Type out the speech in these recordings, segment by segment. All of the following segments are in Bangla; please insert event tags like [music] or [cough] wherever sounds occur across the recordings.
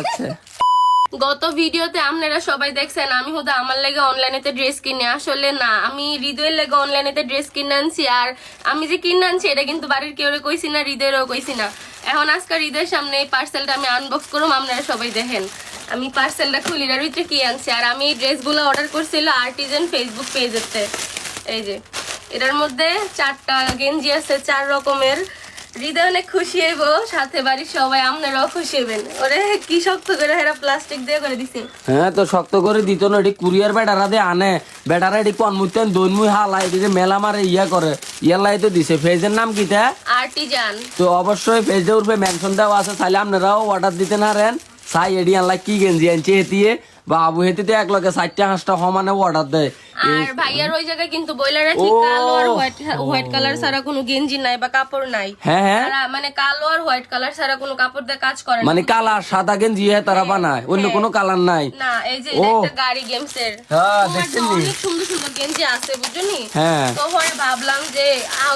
আচ্ছা। গত ভিডিওতে আপনারা সবাই দেখছেন, আমি হুদা, আমার লেগে অনলাইনেতে ড্রেস কিনে। আসলে না, আমি হৃদয়ের লেগে অনলাইনেতে ড্রেস কিনে আনছি, আর আমি যে কিনে আনছি, এটা কিন্তু বাড়ির কেউ কইছি না, হৃদয়েরও কইছি না। এখন আজকে হৃদয়ের সামনে এই পার্সেলটা আমি আনবক্স করুম, আপনারা সবাই দেখেন। আমি পার্সেলটা খুলি এর ভিতরে কি আনছি? আর আমি এই ড্রেসগুলো অর্ডার করছিল আর্টিজেন ফেসবুক পেজেতে এই যে, এটার মধ্যে চারটা গেঞ্জি আছে, চার রকমের। হৃদয় অনেক খুশি হইব সাথে বাড়ির সবাই আপনারাও খুশি হবেন ওরে কি শক্ত করে হেরা প্লাস্টিক দিয়ে করে দিছে। হ্যাঁ তো শক্ত করে দিত না এটি কুরিয়ার বেটারা দিয়ে আনে। বেটারা এটি কোন মুতেন দৈন মুই হালা এটি যে মেলা মারে ইয়া করে ইয়ার লাই তো দিছে। ফেজের নাম কি তা? আর্টিজান। তো অবশ্যই ফেজে উঠবে মেনশন দেওয়া আছে তাহলে আপনারাও অর্ডার দিতে না রেন। সাই এডি আনলাই কি গেঞ্জি আনছে হেতিয়ে? বা আবু হেতিতে এক লগে চারটা হাঁসটা সমানে অর্ডার দেয়। আর ভাইয়ার ওই জায়গায় কিন্তু রাখি ও। কালো আর হোয়াইট হোয়াইট কালার ছাড়া কোনো গেঞ্জি নাই বা কাপড় নাই। হ্যাঁ হ্যাঁ। মানে কালো আর হোয়াইট কালার ছাড়া কোনো কাপড় দিয়ে কাজ করে না। মানে কালার সাদা গেঞ্জি হ্যাঁ তারা বানায় অন্য কোনো কালার নাই। না এই যে একটা গাড়ি গেমস এর হ্যাঁ, দেখছেন নি? অনেক সুন্দর সুন্দর গেঞ্জি আছে বুঝনি হ্যাঁ। তো ভাবলাম যে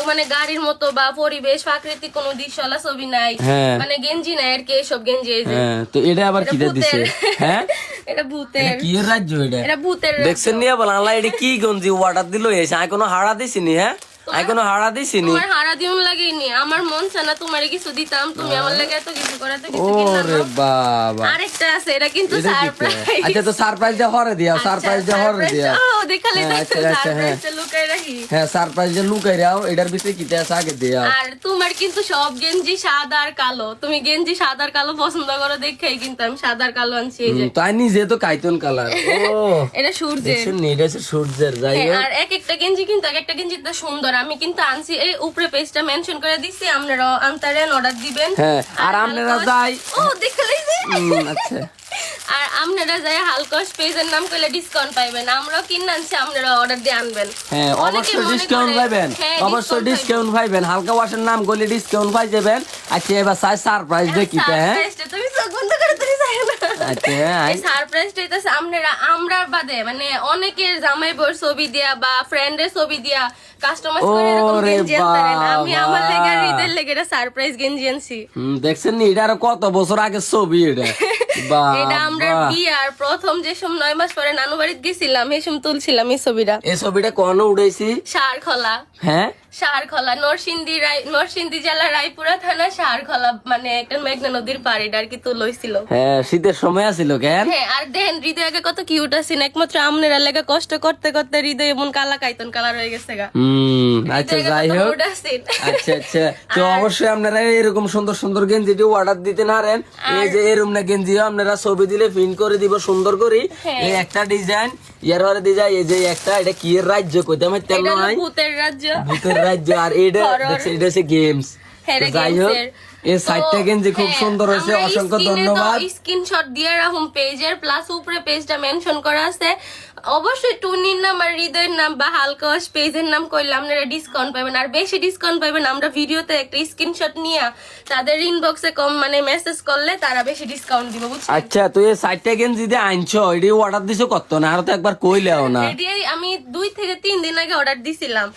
মানে গাড়ির মতো বা পরিবেশ প্রাকৃতিক কোনো দৃশ্যলা ছবি নাই। হ্যাঁ। মানে গেঞ্জি নাই আর কি এইসব গেঞ্জি হ্যাঁ তো এটা আবার দিছে? হ্যাঁ? এটা ভূতের। কি রাজ্য এটা? এটা ভূতের দেখছেন নিয়ে বল আল্লাহ এটা কি গঞ্জি? অর্ডার দিল এসে। আমি কোনো হাড়া দিছিনি হ্যাঁ? আমি কোনো হাড়া দিছিনি? তোমার হারা দিউন লাগেনি। আমার মন চানা তোমারে কিছু দিতাম। তুমি আমার লাগে এত কিছু করাতে কিছু কিনলাম ওরে বাবা। আরেকটা আছে এটা কিন্তু সারপ্রাইজ আচ্ছা তো সারপ্রাইজ দিয়ে হরে দিয়া সারপ্রাইজ দিয়ে হরে দিয়া। ও দেখালে হ্যাঁ, আচ্ছা, হ্যাঁ। সারপ্রাইজ লুকাই রাও এটার ভিতরে আছে আগে দিয়া? আর তোমার কিন্তু সব গেঞ্জি সাদা আর কালো। তুমি গেঞ্জি সাদা আর কালো পছন্দ করো দেখেই কিন্তু আমি সাদা আর কালো আনছি এই যে। তাই নিজে তো কাইতন কালার। [laughs] ও এটা সূর্যের। এটা হচ্ছে সূর্যের যাই হ্যাঁ, আর এক একটা গেঞ্জি কিন্তু এক একটা গেঞ্জি তো সুন্দর। আমি কিন্তু আনছি এই উপরে পেজটা মেনশন করে দিছি আপনারা আনতারেন অর্ডার দিবেন। হ্যাঁ আর আপনারা যাই ও দেখলে যে। আচ্ছা। [laughs] আপনারা যাই হালকস পেজের নাম করলে ডিসকাউন্ট পাইবেন। আমরাও কিনে আনছি আপনারা অর্ডার দিয়ে আনবেন। হ্যাঁ অবশ্যই ডিসকাউন্ট পাইবেন। হ্যাঁ, অবশ্যই ডিসকাউন্ট পাইবেন। হালকা ওয়াশের নাম করলে ডিসকাউন্ট পাই যাবেন। আচ্ছা এবার সাই সারপ্রাইজ দেখিতে হ্যাঁ? তুমি চোখ বন্ধ করে তুমি যাই আচ্ছা সারপ্রাইজটা হইতাছে আপনারা আমরা বাদে মানে অনেকের জামাই বউর ছবি দিয়া বা ফ্রেন্ডের ছবি দিয়া কাস্টমাইজ করে এরকম গেঞ্জি আমি আমার লেগে আর ঈদের লেগে এটা সারপ্রাইজ গেঞ্জি আনছি। হুম, দেখছেন নি? এটা আরও কত বছর আগে ছবি এটা? এটা আমরা বিয়ার প্রথম যে সব নয় মাস পরে নানু বাড়িতে গেছিলাম এই সময় তুলছিলাম এই ছবিটা। এই ছবিটা কোন উড়াইছি? সারখলা হ্যাঁ? সারখলা নরসিংদী রায় নরসিংদী জেলা রায়পুরা থানা সারখলা মানে একটা মেঘনা নদীর পাড় এটা আর কি তো লইছিল হ্যাঁ শীতের সময় আছিল কেন? হ্যাঁ আর দেখেন হৃদয় আগে কত কিউট আছেন একমাত্র আমনের লেগে কষ্ট করতে করতে হৃদয় এমন কালা কাইতন কালার হয়ে গেছে গা। হুম আচ্ছা যাই হোক। আচ্ছা আচ্ছা। [laughs] তো অবশ্যই আপনারা এরকম সুন্দর সুন্দর গেঞ্জিটি অর্ডার দিতে নারেন এই যে এরকম না গেঞ্জি আপনারা ছবি দিলে প্রিন্ট করে দিব সুন্দর করে হ্যাঁ। এই একটা ডিজাইন ইয়ার পরে যায় এই যে একটা এটা কি এর রাজ্য কইতে আমার তেল নয় ভূতের রাজ্য। ভূতের রাজ্য আর এটা [laughs] এটা হচ্ছে গেমস হ্যাঁ, যাই হোক। এই সাইডটা গেঞ্জি খুব হ্যাঁ, সুন্দর হয়েছে। অসংখ্য ধন্যবাদ। স্ক্রিনশট দিয়ে রাখুন পেজের প্লাস উপরে পেজটা মেনশন করা আছে। অবশ্যই টুনির নাম আর হৃদয়ের নাম বা হালকস পেজের নাম করলে আপনারা ডিসকাউন্ট পাবেন। আর বেশি ডিসকাউন্ট পাবেন আমরা ভিডিওতে একটা স্ক্রিনশট নিয়ে তাদের ইনবক্সে কম মানে মেসেজ করলে তারা বেশি ডিসকাউন্ট দিব বুঝছেন? আচ্ছা তুই এই সাইডটা গেঞ্জি দিয়ে আনছো এটি অর্ডার দিছো কত না আর তো একবার কইলেও না। এটি আমি দুই থেকে তিন দিন আগে অর্ডার দিছিলাম।